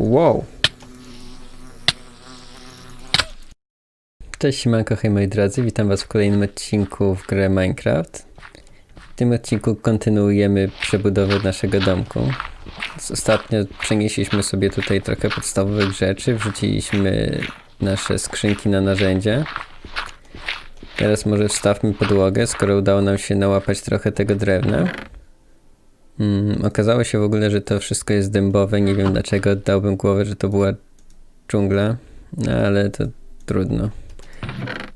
Wow. Cześć, siemanko, hej moi drodzy, witam was w kolejnym odcinku w grę Minecraft. W tym odcinku kontynuujemy przebudowę naszego domku. Ostatnio przenieśliśmy sobie tutaj trochę podstawowych rzeczy, wrzuciliśmy nasze skrzynki na narzędzia. Teraz może wstawmy podłogę, skoro udało nam się nałapać trochę tego drewna. Mm, okazało się w ogóle, że to wszystko jest dębowe. Nie wiem dlaczego oddałbym głowę, że to była dżungla, no ale to trudno.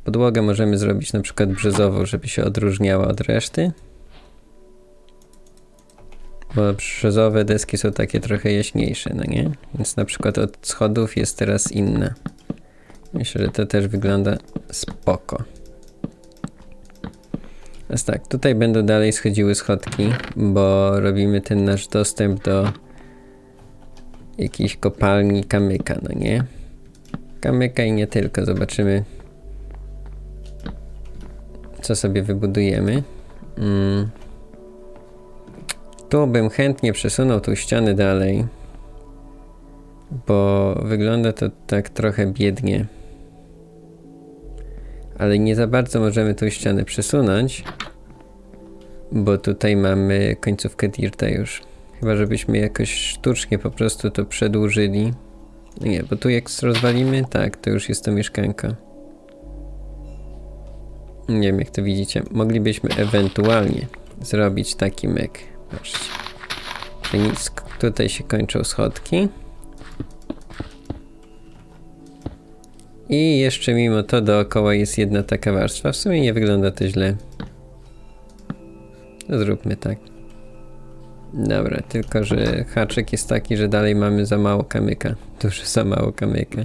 Podłogę możemy zrobić na przykład brzozową, żeby się odróżniała od reszty. Bo brzozowe deski są takie trochę jaśniejsze, no nie? Więc na przykład od schodów jest teraz inna. Myślę, że to też wygląda spoko. Więc tak, tutaj będą dalej schodziły schodki, bo robimy ten nasz dostęp do jakiejś kopalni kamyka, no nie? Kamyka i nie tylko, zobaczymy co sobie wybudujemy. Mm. Tu bym chętnie przesunął tą ścianę dalej, bo wygląda to tak trochę biednie. Ale nie za bardzo możemy tą ścianę przesunąć, bo tutaj mamy końcówkę dirta już. Chyba żebyśmy jakoś sztucznie po prostu to przedłużyli. Nie, bo tu jak rozwalimy, tak, to już jest to mieszkanko. Nie wiem jak to widzicie. Moglibyśmy ewentualnie zrobić taki myk. Patrzcie. Czyli tutaj się kończą schodki. I jeszcze mimo to dookoła jest jedna taka warstwa. W sumie nie wygląda to źle. No zróbmy tak. Dobra, tylko że haczyk jest taki, że dalej mamy za mało kamyka. Dużo za mało kamyka.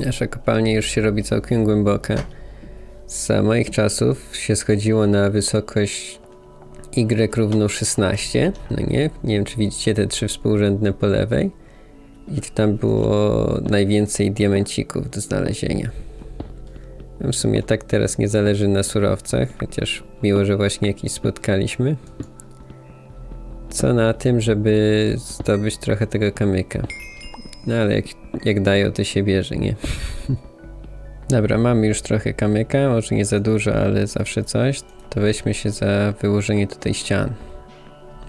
Nasza kopalnia już się robi całkiem głęboka. Za moich czasów się schodziło na wysokość Y równo 16, no nie? Nie wiem, czy widzicie te trzy współrzędne po lewej. I tam było najwięcej diamencików do znalezienia. No W sumie tak teraz nie zależy na surowcach, chociaż miło, że właśnie jakiś spotkaliśmy. Co na tym, żeby zdobyć trochę tego kamyka. No ale jak, jak dają, to się bierze, nie? Dobra, mamy już trochę kamyka, może nie za dużo, ale zawsze coś. To weźmy się za wyłożenie tutaj ścian.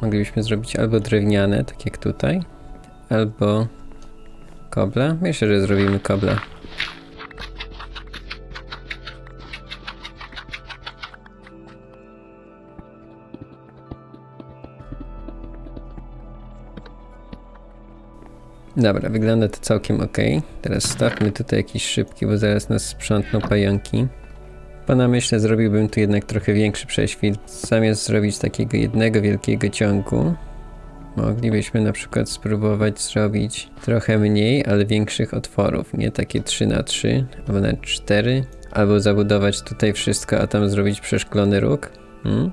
Moglibyśmy zrobić albo drewniane, tak jak tutaj, albo kobla. Myślę, że zrobimy kobla. Dobra, wygląda to całkiem ok. Teraz stawmy tutaj jakiś szybki, bo zaraz nas sprzątną pająki. Po namyśle zrobiłbym tu jednak trochę większy prześwit. Zamiast zrobić takiego jednego wielkiego ciągu, moglibyśmy na przykład spróbować zrobić trochę mniej, ale większych otworów. Nie takie 3 na 3 albo nawet 4. Albo zabudować tutaj wszystko, a tam zrobić przeszklony róg. Hmm?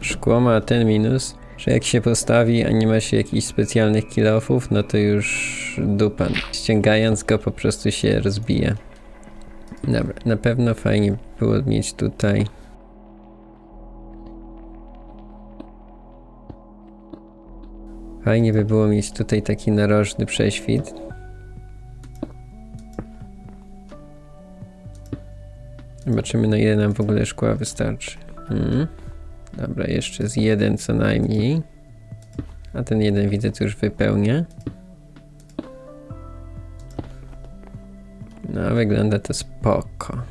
Szkło ma ten minus, że jak się postawi, a nie ma się jakichś specjalnych kilofów, no to już dupan. Ściągając go po prostu się rozbija. Dobra, na pewno fajnie było mieć tutaj Fajnie by było mieć tutaj taki narożny prześwit. Zobaczymy na ile nam w ogóle szkła wystarczy. Hmm. Dobra, jeszcze z jeden co najmniej. A ten jeden widzę, co już wypełnia. No, wygląda to spoko.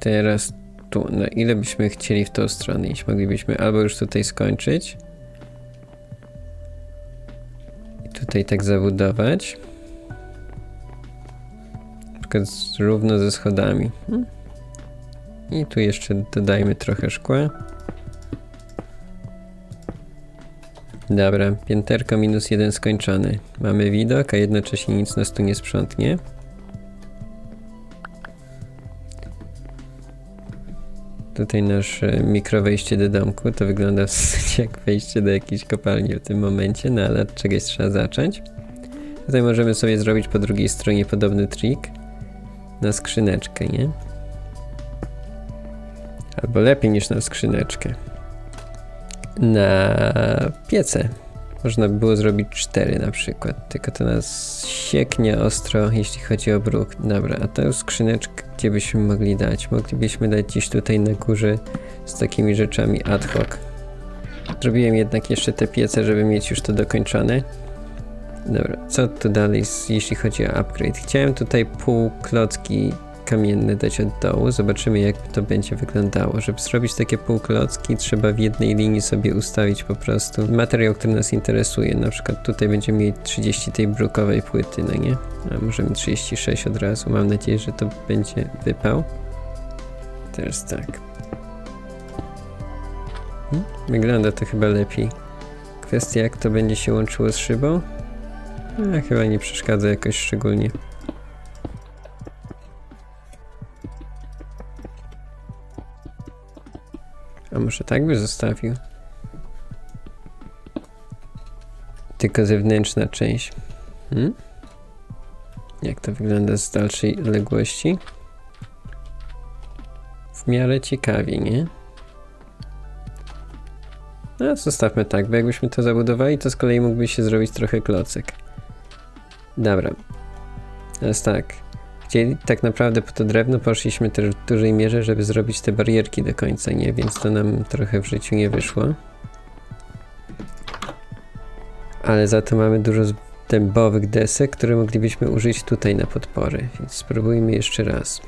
Teraz tu, no ile byśmy chcieli w tą stronę iść? Moglibyśmy albo już tutaj skończyć. I tak zabudować. Na przykład równo ze schodami. Hmm. I tu jeszcze dodajmy trochę szkła. Dobra, pięterko minus jeden skończony. Mamy widok, a jednocześnie nic nas tu nie sprzątnie. Tutaj nasze mikro wejście do domku, to wygląda w jak wejście do jakiejś kopalni w tym momencie, no ale od czegoś trzeba zacząć. Tutaj możemy sobie zrobić po drugiej stronie podobny trik na skrzyneczkę, nie? Albo lepiej niż na skrzyneczkę. na piece. Można by było zrobić cztery na przykład, tylko to nas sieknie ostro, jeśli chodzi o bruk. Dobra, a tę skrzyneczkę gdzie byśmy mogli dać? Moglibyśmy dać gdzieś tutaj na górze z takimi rzeczami ad hoc. Zrobiłem jednak jeszcze te piece, żeby mieć już to dokończone. Dobra, co tu dalej, jeśli chodzi o upgrade? Chciałem tutaj pół klocki kamienne dać od dołu. Zobaczymy, jak to będzie wyglądało. Żeby zrobić takie półklocki, trzeba w jednej linii sobie ustawić po prostu materiał, który nas interesuje. Na przykład tutaj będziemy mieli 30 tej brukowej płyty, no nie? A możemy 36 od razu. Mam nadzieję, że to będzie wypał. Teraz tak. Hmm? Wygląda to chyba lepiej. Kwestia, jak to będzie się łączyło z szybą? A, chyba nie przeszkadza jakoś szczególnie. A może tak by zostawił? Tylko zewnętrzna część. Hmm? Jak to wygląda z dalszej odległości? W miarę ciekawie, nie? No, zostawmy tak, bo jakbyśmy to zabudowali, to z kolei mógłby się zrobić trochę klocek. Dobra. Teraz tak. Chcieli tak naprawdę po to drewno poszliśmy też w dużej mierze, żeby zrobić te barierki do końca, nie? Więc to nam trochę w życiu nie wyszło. Ale za to mamy dużo dębowych desek, które moglibyśmy użyć tutaj na podpory. Więc spróbujmy jeszcze raz.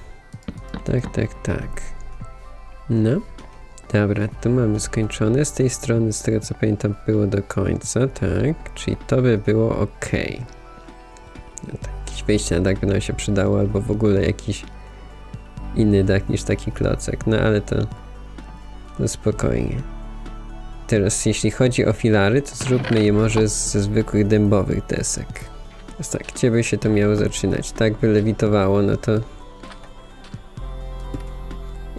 Tak, tak, tak. No. Dobra, tu mamy skończone. Z tej strony, z tego co pamiętam, było do końca, tak? Czyli to by było ok. No tak, wejście na dach by nam się przydało, albo w ogóle jakiś inny dach niż taki klocek. No ale to, to spokojnie. Teraz, jeśli chodzi o filary, to zróbmy je może ze zwykłych dębowych desek. Teraz tak, gdzie by się to miało zaczynać? Tak by lewitowało, no to...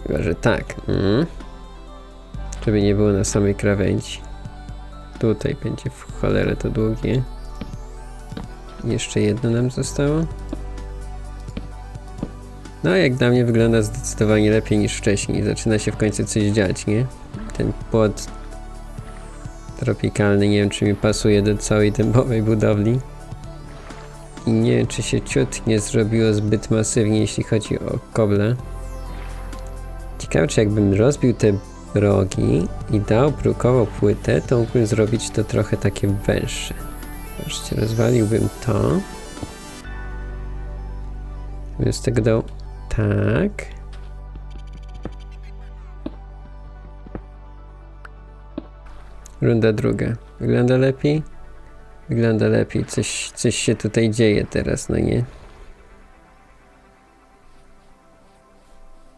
Chyba, że tak. Mm. Żeby nie było na samej krawędzi. Tutaj będzie w cholerę to długie. Jeszcze jedno nam zostało. No, jak dla mnie wygląda zdecydowanie lepiej niż wcześniej. Zaczyna się w końcu coś dziać, nie? Ten płot tropikalny, nie wiem czy mi pasuje do całej dębowej budowli. I nie wiem czy się ciut nie zrobiło zbyt masywnie, jeśli chodzi o koble. Ciekawe czy jakbym rozbił te rogi i dał brukową płytę, to mógłbym zrobić to trochę takie węższe. Zobaczcie, rozwaliłbym to. Bym z tego dał tak. Runda druga. Wygląda lepiej? Wygląda lepiej. Coś, coś się tutaj dzieje teraz, no nie?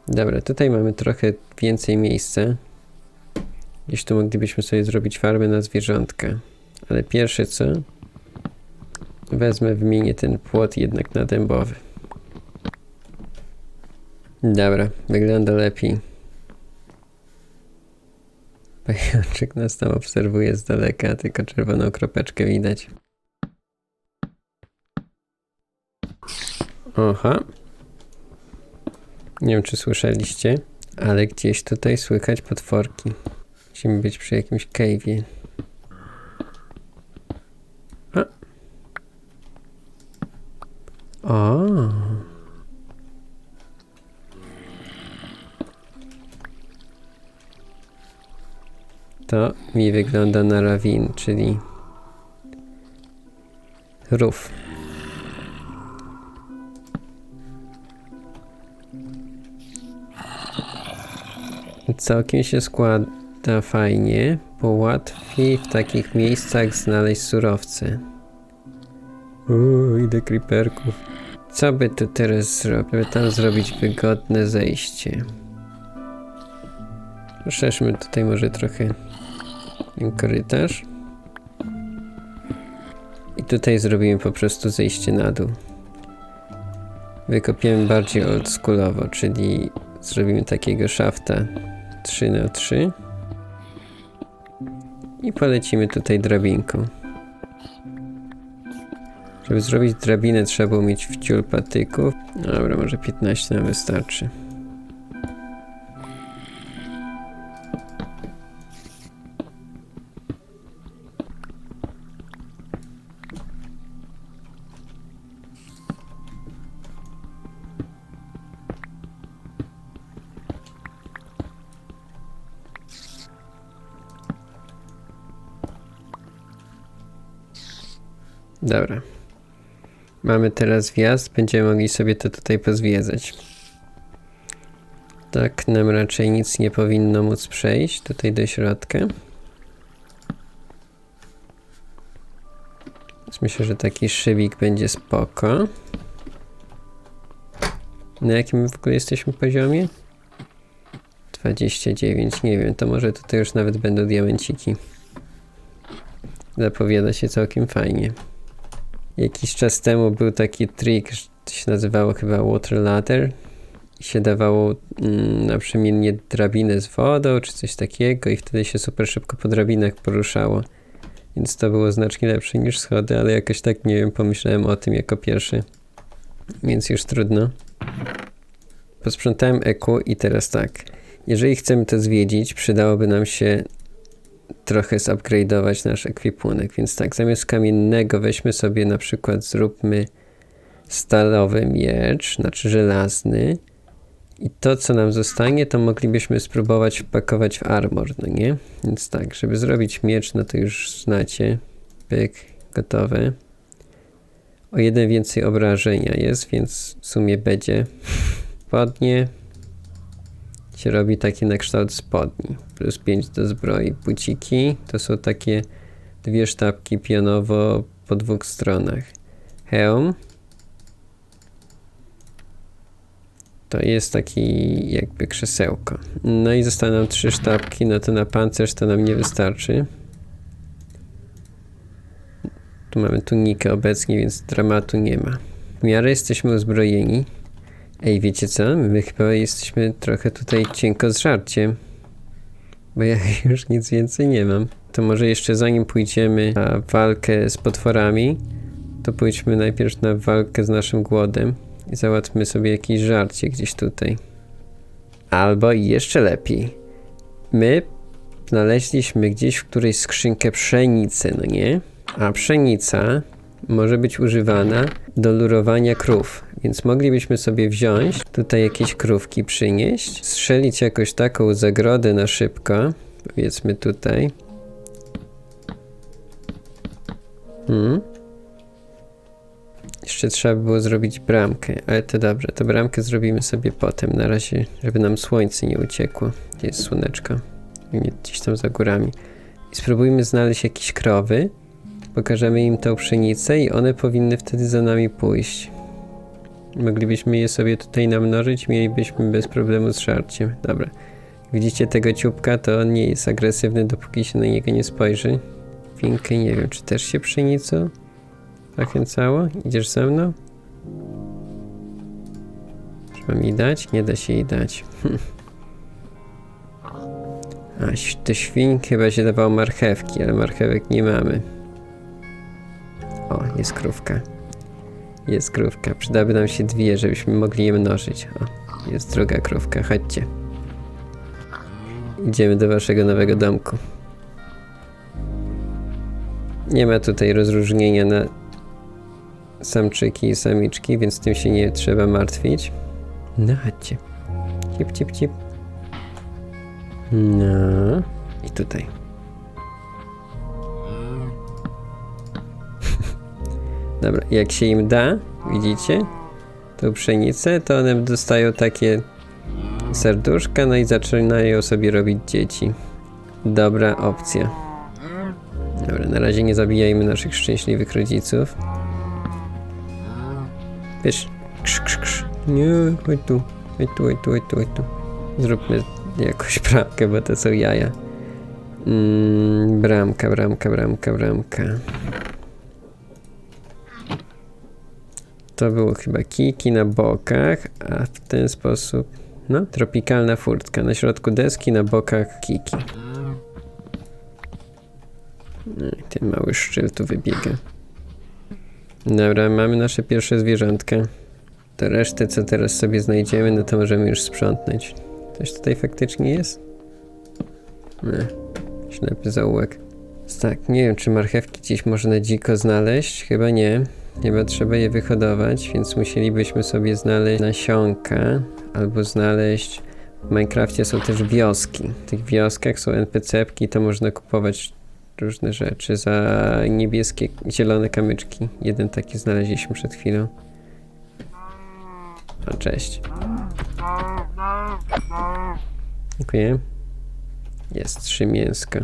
Dobra, tutaj mamy trochę więcej miejsca. Gdzieś tu moglibyśmy sobie zrobić farmę na zwierzątka. Ale pierwsze co? Wezmę, wymienię ten płot jednak na dębowy. Dobra, wygląda lepiej. Pajączek nas tam obserwuje z daleka, tylko czerwoną kropeczkę widać. Oha. Nie wiem, czy słyszeliście, ale gdzieś tutaj słychać potworki. Musimy być przy jakimś cave'ie. O. To mi wygląda na rawin, czyli rów. Całkiem się składa fajnie, bo łatwiej w takich miejscach znaleźć surowce. Uuu, idę creeperków. Co by tu teraz zrobić? Żeby tam zrobić wygodne zejście. Poszerzmy tutaj może trochę ten korytarz. I tutaj zrobimy po prostu zejście na dół. Wykopiemy bardziej oldschoolowo, czyli zrobimy takiego szafta 3 na 3 i polecimy tutaj drabinką. Żeby zrobić drabinę trzeba było mieć wciór patyków. No dobra, może 15 nam wystarczy. Dobra. Mamy teraz wjazd, będziemy mogli sobie to tutaj pozwiedzać. Tak nam raczej nic nie powinno móc przejść tutaj do środka. Więc myślę, że taki szybik będzie spoko. Na jakim w ogóle jesteśmy poziomie? 29, nie wiem, to może tutaj już nawet będą diamenciki. Zapowiada się całkiem fajnie. Jakiś czas temu był taki trik, to się nazywało chyba water ladder i się dawało mm, naprzemiennie drabinę z wodą czy coś takiego i wtedy się super szybko po drabinach poruszało. Więc to było znacznie lepsze niż schody, ale jakoś tak nie wiem, pomyślałem o tym jako pierwszy. Więc już trudno. Posprzątałem EQ i teraz tak. Jeżeli chcemy to zwiedzić, przydałoby nam się trochę zupgrade'ować nasz ekwipunek, więc tak, zamiast kamiennego weźmy sobie na przykład, zróbmy stalowy miecz, znaczy żelazny i to, co nam zostanie, to moglibyśmy spróbować wpakować w armor, no nie? Więc tak, żeby zrobić miecz, no to już znacie, pyk, gotowe. O jeden więcej obrażenia jest, więc w sumie będzie. Spodnie się robi taki na kształt spodni. Plus 5 do zbroi. Buciki to są takie dwie sztabki pionowo po dwóch stronach. Hełm to jest taki jakby krzesełko. No i zostaną trzy sztabki, no to na pancerz to nam nie wystarczy. Tu mamy tunikę obecnie, więc dramatu nie ma. W miarę jesteśmy uzbrojeni. Ej, wiecie co? My chyba jesteśmy trochę tutaj cienko z żarciem. Bo ja już nic więcej nie mam. To może jeszcze zanim pójdziemy na walkę z potworami, to pójdźmy najpierw na walkę z naszym głodem i załatwmy sobie jakieś żarcie gdzieś tutaj. Albo jeszcze lepiej. My znaleźliśmy gdzieś w którejś skrzynkę pszenicę, no nie? A pszenica może być używana do lurowania krów. Więc moglibyśmy sobie wziąć, tutaj jakieś krówki przynieść, strzelić jakoś taką zagrodę na szybko, powiedzmy tutaj. Hmm. Jeszcze trzeba by było zrobić bramkę, ale to dobrze, to bramkę zrobimy sobie potem, na razie, żeby nam słońce nie uciekło. Gdzie jest słoneczko? Nie, gdzieś tam za górami. I spróbujmy znaleźć jakieś krowy, pokażemy im tą pszenicę i one powinny wtedy za nami pójść. Moglibyśmy je sobie tutaj namnożyć, mielibyśmy bez problemu z żarciem. Dobra. Widzicie tego ciupka, to on nie jest agresywny, dopóki się na niego nie spojrzy. Finkę nie wiem, czy też się pszenicą zachęcało? Idziesz ze mną? Mam jej dać? Nie da się jej dać. Hm. A, do świń chyba się dawało marchewki, ale marchewek nie mamy. O, jest krówka. Jest krówka. Przydaby nam się dwie, żebyśmy mogli je mnożyć. O, jest druga krówka. Chodźcie. Idziemy do waszego nowego domku. Nie ma tutaj rozróżnienia na samczyki i samiczki, więc tym się nie trzeba martwić. No chodźcie. Cip, cip, cip. No. I tutaj. Dobra, jak się im da, widzicie, tą pszenicę, to one dostają takie serduszka, no i zaczynają sobie robić dzieci. Dobra opcja. Dobra, na razie nie zabijajmy naszych szczęśliwych rodziców. Wiesz, krz, krz, krz. Nie, chodź tu, chodź tu, chodź tu, chodź tu, chodź tu. Zróbmy jakąś bramkę, bo to są jaja. Mm, bramka, bramka, bramka, bramka. To było chyba kijki na bokach, a w ten sposób, no, tropikalna furtka. Na środku deski, na bokach kiki. No ten mały szczyl tu wybiega. Dobra, mamy nasze pierwsze zwierzątka. To resztę, co teraz sobie znajdziemy, no to możemy już sprzątnąć. Coś tutaj faktycznie jest? Nie. Ślepy zaułek. Tak, nie wiem, czy marchewki gdzieś można dziko znaleźć? Chyba nie. Chyba trzeba je wyhodować, więc musielibyśmy sobie znaleźć nasionka albo znaleźć. W Minecrafcie są też wioski. W tych wioskach są NPC-ki, to można kupować różne rzeczy, za niebieskie, zielone kamyczki. Jeden taki znaleźliśmy przed chwilą. O, cześć. Dziękuję. Jest trzy mięska.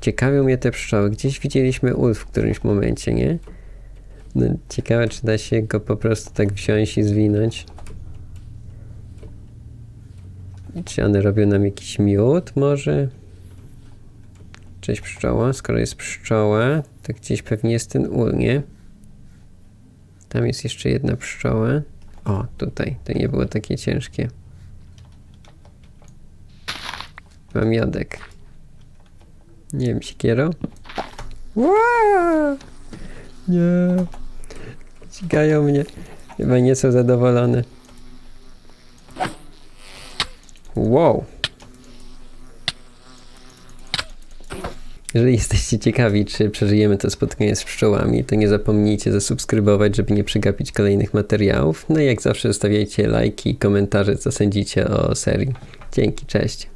Ciekawią mnie te pszczoły. Gdzieś widzieliśmy ul w którymś momencie, nie? No, ciekawe, czy da się go po prostu tak wziąć i zwinąć. Czy one robią nam jakiś miód może? Cześć pszczoła. Skoro jest pszczoła, to gdzieś pewnie jest ten ul, nie? Tam jest jeszcze jedna pszczoła. O, tutaj. To nie było takie ciężkie. Mam jadek. Nie wiem, siekierą? Ła! Nie. Ścigają mnie. Chyba nie są zadowolone. Wow. Jeżeli jesteście ciekawi, czy przeżyjemy to spotkanie z pszczołami, to nie zapomnijcie zasubskrybować, żeby nie przegapić kolejnych materiałów. No i jak zawsze zostawiajcie lajki i komentarze, co sądzicie o serii. Dzięki, cześć.